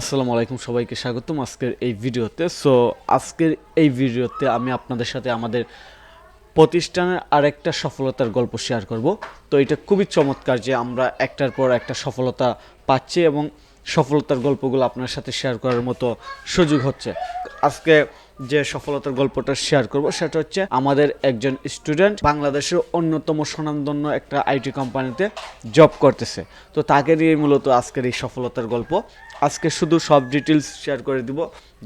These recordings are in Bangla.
আসসালামু আলাইকুম সবাইকে স্বাগতম আজকের এই ভিডিওতে। সো আজকের এই ভিডিওতে আমি আপনাদের সাথে আমাদের প্রতিষ্ঠানের আরেকটা সফলতার গল্প শেয়ার করব। তো এটা খুবই চমৎকার যে আমরা একটার পর একটা সফলতা পাচ্ছি এবং সফলতার গল্পগুলো আপনার সাথে শেয়ার করার মতো সুযোগ হচ্ছে। আজকে যে সফলতার গল্পটা শেয়ার করব সেটা হচ্ছে আমাদের একজন স্টুডেন্ট বাংলাদেশের অন্যতম স্বনামধন্য একটা আইটি কোম্পানিতে জব করতেছে। তো তাকে নিয়ে মূলত আজকের এই সফলতার গল্প। আজকে শুধু সব ডিটেলস শেয়ার করে দিব,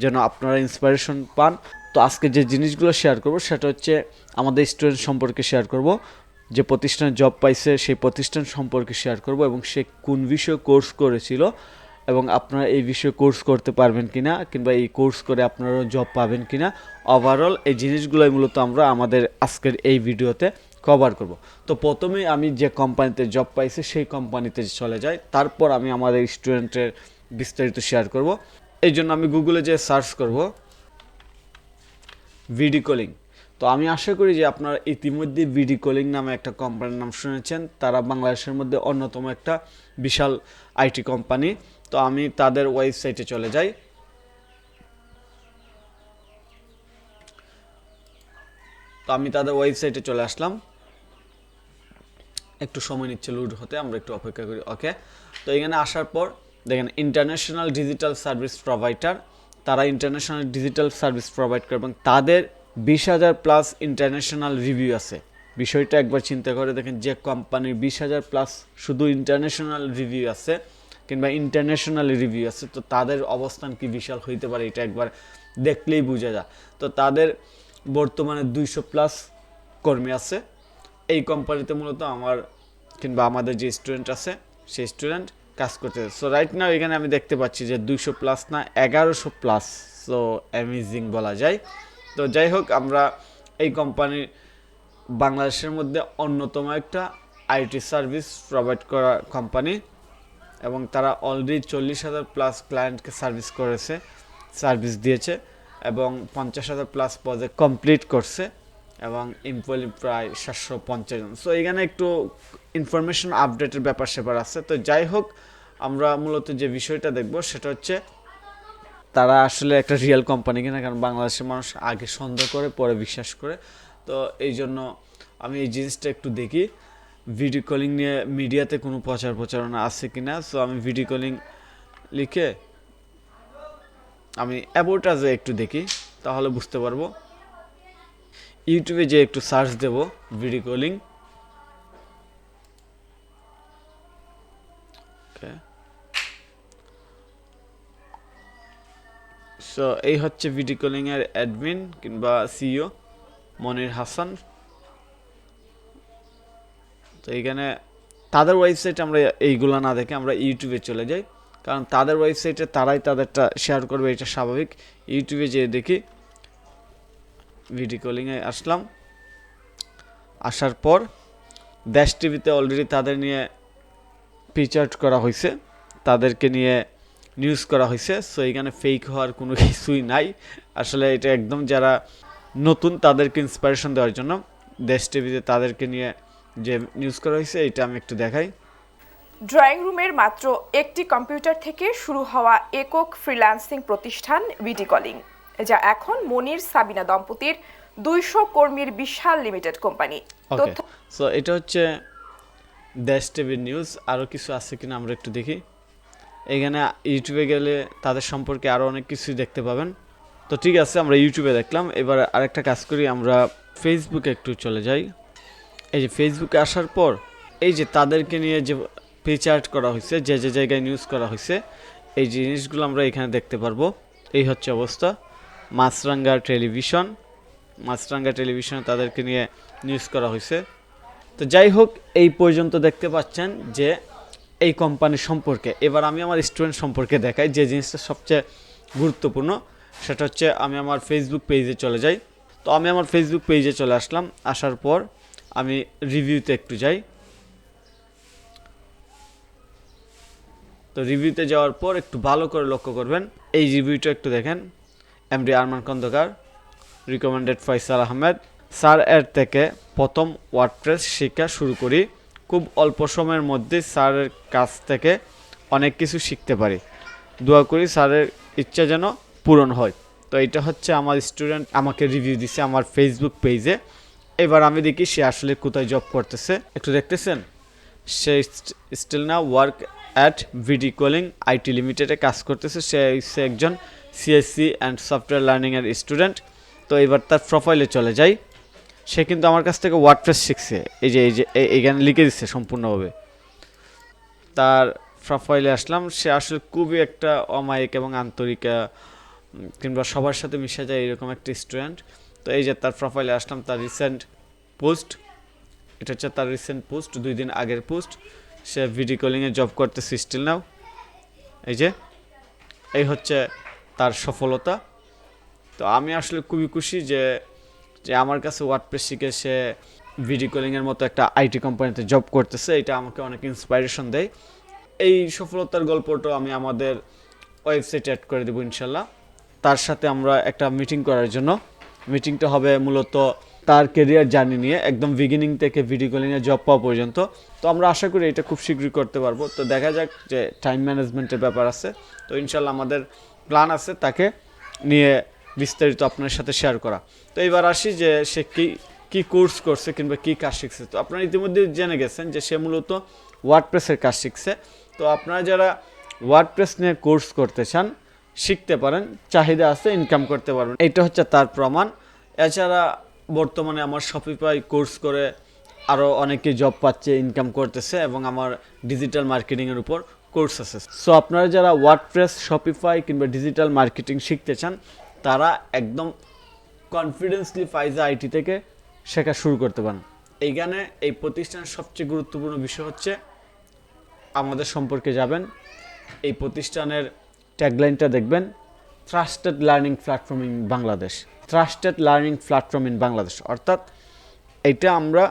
যেন আপনারা ইন্সপিরেশন পান। তো আজকে যে জিনিসগুলো শেয়ার করব, সেটা হচ্ছে আমাদের স্টুডেন্ট সম্পর্কে শেয়ার করব। যে প্রতিষ্ঠানে জব পাইছে, সেই প্রতিষ্ঠান সম্পর্কে শেয়ার করব এবং সে কোন বিষয়ে কোর্স করেছিল এবং আপনারা এই বিষয়ে কোর্স করতে পারবেন কিনা, কিংবা এই কোর্স করে আপনারা জব পাবেন কিনা। ওভারঅল এই জিনিসগুলোই মূলত আমরা আমাদের আজকের এই ভিডিওতে কভার করব। তো প্রথমেই আমি যে কোম্পানিতে জব পাইছি, সেই কোম্পানিতে চলে যাই। তারপর আমি আমাদের স্টুডেন্টের বিস্তারিত শেয়ার করব। এই জন্য আমি গুগলে যে সার্চ করব ভিডি কলিং তো আমি আশা করি যে আপনারা ইতিমধ্যে ভিডি কলিং নামে একটা কোম্পানির নাম শুনেছেন। তারা বাংলাদেশের মধ্যে অন্যতম একটা বিশাল আইটি কোম্পানি তো আমি তাদের ওয়েবসাইটে চলে যাই। তো আমি তাদের ওয়েবসাইটে চলে আসলাম। একটু সময় নিচ্ছে লুড হতে, আমরা একটু অপেক্ষা করি। ওকে তো এখানে আসার পর দেখেন ইন্টারন্যাশনাল ডিজিটাল সার্ভিস প্রোভাইডার তারা ইন্টারন্যাশনাল ডিজিটাল সার্ভিস প্রোভাইড করে এবং তাদের বিশ হাজার প্লাস ইন্টারন্যাশনাল রিভিউ আছে। বিষয়টা একবার চিন্তা করে দেখেন, যে কোম্পানির বিশ হাজার প্লাস শুধু ইন্টারন্যাশনাল রিভিউ আছে কিংবা ইন্টারন্যাশনাল রিভিউ আছে, তো তাদের অবস্থান কি বিশাল হইতে পারে এটা একবার দেখলেই বোঝা যায়। তো তাদের বর্তমানে দুইশো প্লাস কর্মী আছে। এই কোম্পানিতে মূলত আমার কিংবা আমাদের যে স্টুডেন্ট আছে, সেই স্টুডেন্ট কাজ করতে সো রাইট নাও এখানে আমি দেখতে পাচ্ছি যে দুইশো প্লাস না, এগারোশো প্লাস সো অ্যামেজিং বলা যায়। তো যাই হোক, আমরা এই কোম্পানির বাংলাদেশের মধ্যে অন্যতম একটা আইটি সার্ভিস প্রোভাইড করা কোম্পানি এবং তারা অলরেডি চল্লিশ হাজার প্লাস ক্লায়েন্টকে সার্ভিস করেছে সার্ভিস দিয়েছে এবং পঞ্চাশ হাজার প্লাস প্রজেক্ট কমপ্লিট করছে। এবং এমপ্লয়ি প্রায় সাতশো পঞ্চাশ জন। সো এখানে একটু ইনফরমেশন আপডেটের ব্যাপার স্যাপার আছে। তো যাই হোক, আমরা মূলত যে বিষয়টা দেখব সেটা হচ্ছে, তারা আসলে একটা রিয়েল কোম্পানি কিনা, কারণ বাংলাদেশের মানুষ আগে সন্দেহ করে, পরে বিশ্বাস করে। তো এই জন্য আমি এই জিনিসটা একটু দেখি। ভিডিও কলিং নিয়ে মিডিয়াতে কোনো প্রচার প্রচারণা আছে কি না সো আমি ভিডিও কলিং লিখে আমি অ্যাবোটাজে একটু দেখি, তাহলে বুঝতে পারব। ইউটিউবে যে একটু সার্চ দেব ভিডিও কলিং সো এই হচ্ছে ভিডিও কলিং এর অ্যাডমিন কিংবা সিইও মনির হাসান। তো এইখানে তাদের ওয়েবসাইটে আমরা এইগুলো না দেখে আমরা ইউটিউবে চলে যাই। কারণ তাদের ওয়েবসাইটে তারাই তাদেরটা শেয়ার করবে, এটা স্বাভাবিক। ইউটিউবে যেয়ে দেখি। ভিডিও কলিংয়ে আসলাম। আসার পর দেশ টিভিতে অলরেডি তাদের নিয়ে ফিচার্ড করা হয়েছে তাদেরকে নিয়ে নিউজ করা হয়েছে সো এখানে ফেক হওয়ার কোনো কিছুই নাই। আসলে এটা একদম যারা নতুন তাদেরকে ইন্সপিরেশন দেওয়ার জন্য দেশ টিভিতে তাদেরকে নিয়ে যে নিউজ করা হয়েছে এটা আমি একটু দেখাই। ড্রয়িং রুমের মাত্র একটি কম্পিউটার থেকে শুরু হওয়া একক ফ্রিল্যান্সিং প্রতিষ্ঠান ভিডি কলিং যা এখন মনির সাবিনা দম্পতির দুইশো কর্মীর বিশাল লিমিটেড কোম্পানি সো এটা হচ্ছে দেশ টিভির নিউজ আরও কিছু আছে কিনা আমরা একটু দেখি। এখানে ইউটিউবে গেলে তাদের সম্পর্কে আরও অনেক কিছুই দেখতে পাবেন। তো ঠিক আছে আমরা ইউটিউবে দেখলাম। এবার আরেকটা কাজ করি আমরা ফেসবুকে একটু চলে যাই। এই যে ফেসবুকে আসার পর এই যে তাদেরকে নিয়ে যে ফিচার্ট করা হয়েছে যে যে জায়গায় নিউজ করা হয়েছে এই জিনিসগুলো আমরা এখানে দেখতে পারব। এই হচ্ছে অবস্থা। মাছরাঙ্গা টেলিভিশন। মাছরাঙ্গা টেলিভিশনে তাদেরকে নিয়ে নিউজ করা হয়েছে। তো যাই হোক, এই পর্যন্ত দেখতে পাচ্ছেন যে এই কোম্পানি সম্পর্কে। এবার আমি আমার স্টুডেন্ট সম্পর্কে দেখাই যে জিনিসটা সবচেয়ে গুরুত্বপূর্ণ। সেটা হচ্ছে আমি আমার ফেসবুক পেজে চলে যাই। তো আমি আমার ফেসবুক পেজে চলে আসলাম। আসার পর আমি রিভিউতে একটু যাই। তো রিভিউতে যাওয়ার পর একটু ভালো করে লক্ষ্য করবেন। এই রিভিউটা একটু দেখেন। MD Arman Khandakar recommended Faisal Ahmed sir এর থেকে প্রথম ওয়ার্ডপ্রেস শিক্ষা শুরু করি খুব অল্প সময়ের মধ্যে স্যারের কাছ থেকে অনেক কিছু শিখতে পারি। দোয়া করি স্যারের ইচ্ছা যেন পূরণ হয়। তো এটা হচ্ছে আমার স্টুডেন্ট আমাকে রিভিউ দিছে আমার ফেসবুক পেজে এবার আমি দেখি সে আসলে কোথায় জব করতেছে। একটু দেখতেছেন? সে স্টিল না work at video calling IT লিমিটেডে কাজ করতেছে। সে একজন সিএসসি অ্যান্ড সফটওয়্যার লার্নিংয়ের স্টুডেন্ট তো এবার তার প্রোফাইলে চলে যাই। সে কিন্তু আমার কাছ থেকে ওয়ার্ডপ্রেস শিখছে। এই যে এই যে এইখানে লিখে দিচ্ছে সম্পূর্ণভাবে। তার প্রোফাইলে আসলাম। সে আসলে খুবই একটা অমায়িক এবং আন্তরিকা কিংবা সবার সাথে মিশে যায় এরকম একটা স্টুডেন্ট তো এই যে, তার প্রোফাইলে আসলাম, তার রিসেন্ট পোস্ট এটা হচ্ছে তার রিসেন্ট পোস্ট দুই দিন আগের পোস্ট সে ভিডিও কলিংয়ে জব করতেছে স্টিল নাও এই যে, এই হচ্ছে তার সফলতা। তো আমি আসলে খুবই খুশি যে যে আমার কাছে ওয়ার্ডপ্রেস শিখে সে ভিডিও কলিংয়ের মতো একটা আইটি কোম্পানিতে জব করতেছে, এটা আমাকে অনেক ইন্সপাইরেশন দেয়। এই সফলতার গল্পটা আমি আমাদের ওয়েবসাইটে অ্যাড করে দেবো ইনশাল্লাহ। তার সাথে আমরা একটা মিটিং করার জন্য। মিটিংটা হবে মূলত তার কেরিয়ার জার্নি নিয়ে, একদম বিগিনিং থেকে ভিডিও কলিংয়ে জব পাওয়া পর্যন্ত। তো আমরা আশা করি এটা খুব শীঘ্রই করতে পারব। তো দেখা যাক যে টাইম ম্যানেজমেন্টের ব্যাপার আছে। তো ইনশাল্লাহ আমাদের প্ল্যান আছে তাকে নিয়ে বিস্তারিত আপনার সাথে শেয়ার করা। তো এবার আসি যে সে কী কী কোর্স করছে কিংবা কী কাজ শিখছে। তো আপনারা ইতিমধ্যে জেনে গেছেন যে সে মূলত ওয়ার্ডপ্রেসের কাজ শিখছে। তো আপনারা যারা ওয়ার্ডপ্রেস নিয়ে কোর্স করতে চান, শিখতে পারেন, চাহিদা আছে ইনকাম করতে পারবেন। এটা হচ্ছে তার প্রমাণ। এছাড়া বর্তমানে আমার শপিফাই কোর্স করে আরও অনেকে জব পাচ্ছে ইনকাম করতেছে এবং আমার ডিজিটাল মার্কেটিংয়ের উপর কোর্স আছে সো আপনারা যারা ওয়ার্ডপ্রেস শপিফাই কিংবা ডিজিটাল মার্কেটিং শিখতে চান, তারা একদম কনফিডেন্সলি ফাইজা আইটি থেকে শেখা শুরু করতে পারেন। এইখানে এই প্রতিষ্ঠানের সবচেয়ে গুরুত্বপূর্ণ বিষয় হচ্ছে, আমাদের সম্পর্কে যাবেন, এই প্রতিষ্ঠানের ট্যাগলাইনটা দেখবেন trusted learning platform in Bangladesh trusted learning platform in Bangladesh অর্থাৎ এটা আমরা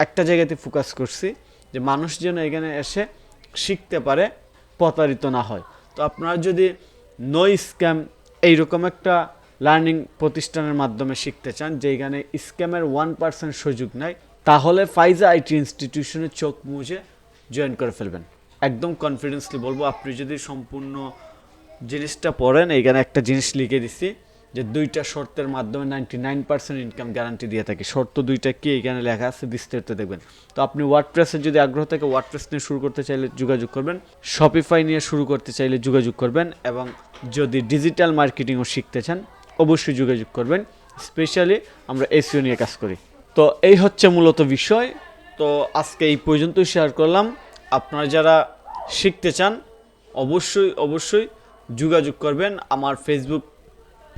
একটা জায়গাতে ফোকাস করছি যে মানুষ যেন এখানে এসে শিখতে পারে, প্রতারিত না হয়। তো আপনারা যদি নো স্ক্যাম এইরকম একটা লার্নিং প্রতিষ্ঠানের মাধ্যমে শিখতে চান যেখানে স্ক্যামের ওয়ান পার্সেন্ট সুযোগ নাই তাহলে ফাইজা আইটি ইনস্টিটিউশনের চোখ মুজে জয়েন করে ফেলবেন। একদম কনফিডেন্সলি বলব, আপনি যদি সম্পূর্ণ জিনিসটা পড়েন, এইখানে একটা জিনিস লিখে দিছি যে দুইটা শর্তের মাধ্যমে ninety nine percent income guarantee দিয়ে থাকে। শর্ত দুইটা কি? এখানে লেখা আছে, বিস্তারিত দেখবেন। তো আপনি ওয়ার্ডপ্রেসের যদি আগ্রহ থাকে ওয়ার্ডপ্রেস নিয়ে শুরু করতে চাইলে যোগাযোগ করবেন। শপিফাই নিয়ে শুরু করতে চাইলে যোগাযোগ করবেন এবং যদি ডিজিটাল মার্কেটিংও শিখতে চান, অবশ্যই যোগাযোগ করবেন। স্পেশালি আমরা এসিও নিয়ে কাজ করি। তো এই হচ্ছে মূলত বিষয়। তো আজকে এই পর্যন্তই শেয়ার করলাম। আপনারা যারা শিখতে চান, অবশ্যই অবশ্যই যোগাযোগ করবেন। আমার ফেসবুক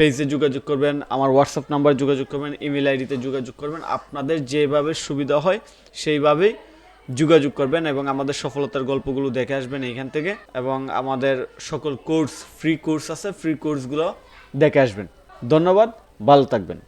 পেজে যোগাযোগ করবেন, আমার হোয়াটসঅ্যাপ নাম্বার যোগাযোগ করবেন ইমেল আইডিতে যোগাযোগ করবেন। আপনাদের যেভাবে সুবিধা হয়, সেইভাবেই যোগাযোগ করবেন এবং আমাদের সফলতার গল্পগুলো দেখে আসবেন এইখান থেকে এবং আমাদের সকল কোর্স ফ্রি কোর্স আছে ফ্রি কোর্সগুলো দেখে আসবেন। ধন্যবাদ, ভালো থাকবেন।